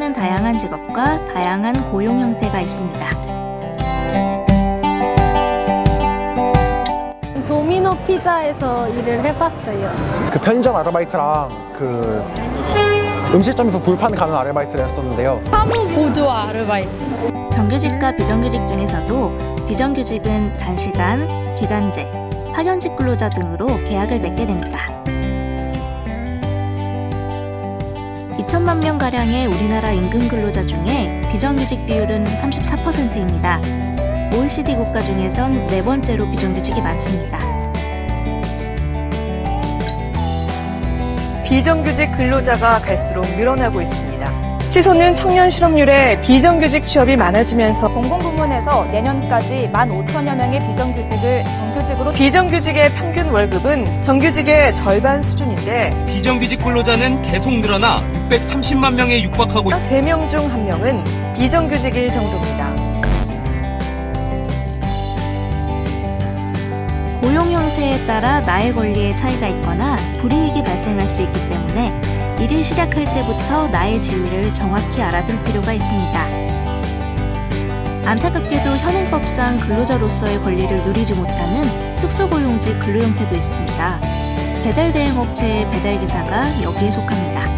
사는 다양한 직업과 다양한 고용 형태가 있습니다. 도미노 피자에서 일을 해봤어요. 그 편의점 아르바이트랑 그 음식점에서 불판 가는 아르바이트를 했었는데요. 사무 보조 아르바이트. 정규직과 비정규직 중에서도 비정규직은 단시간, 기간제, 파견직 근로자 등으로 계약을 맺게 됩니다. 2천만 명가량의 우리나라 임금 근로자 중에 비정규직 비율은 34%입니다. OECD 국가 중에선 네 번째로 비정규직이 많습니다. 비정규직 근로자가 갈수록 늘어나고 있습니다. 시소는 청년 실업률에 비정규직 취업이 많아지면서 공공부문에서 내년까지 15,000여 명의 비정규직을 정규직으로 비정규직의 평균 월급은 정규직의 절반 수준인데 비정규직 근로자는 계속 늘어나 630만 명에 육박하고 3명 중 1명은 비정규직일 정도입니다. 고용 형태에 따라 나의 권리에 차이가 있거나 불이익이 발생할 수 있기 때문에 일을 시작할 때부터 나의 지위를 정확히 알아둘 필요가 있습니다. 안타깝게도 현행법상 근로자로서의 권리를 누리지 못하는 특수고용직 근로 형태도 있습니다. 배달 대행 업체의 배달 기사가 여기에 속합니다.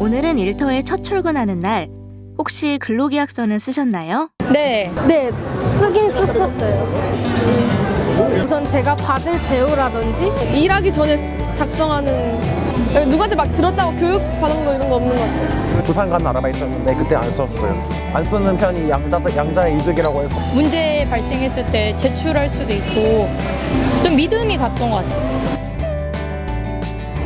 오늘은 일터에 첫 출근하는 날. 혹시 근로계약서는 쓰셨나요? 네. 네, 쓰긴 썼었어요. 우선 제가 받을 대우라든지 일하기 전에 쓰- 작성하는 누구한테 막 들었다고 교육 받은 거 이런 거 없는 것 같아요. 불판 가는 아르바이트였는데 그때 안 썼어요. 안 쓰는 편이 양자, 양자의 이득이라고 해서 문제 발생했을 때 제출할 수도 있고 좀 믿음이 갔던 것 같아요.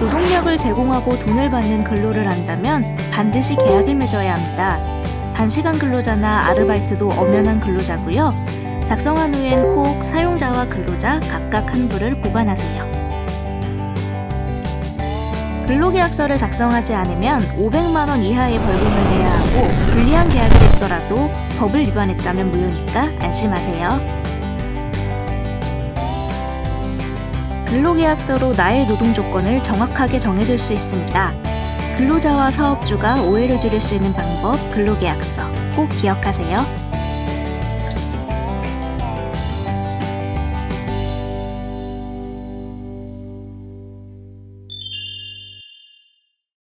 노동력을 제공하고 돈을 받는 근로를 한다면 반드시 계약을 맺어야 합니다. 단시간 근로자나 아르바이트도 엄연한 근로자고요. 작성한 후엔 꼭 사용자와 근로자 각각 한 부를 보관하세요. 근로계약서를 작성하지 않으면 500만 원 이하의 벌금을 내야 하고 불리한 계약이 됐더라도 법을 위반했다면 무효니까 안심하세요. 근로계약서로 나의 노동 조건을 정확하게 정해둘 수 있습니다. 근로자와 사업주가 오해를 줄일 수 있는 방법 근로계약서 꼭 기억하세요.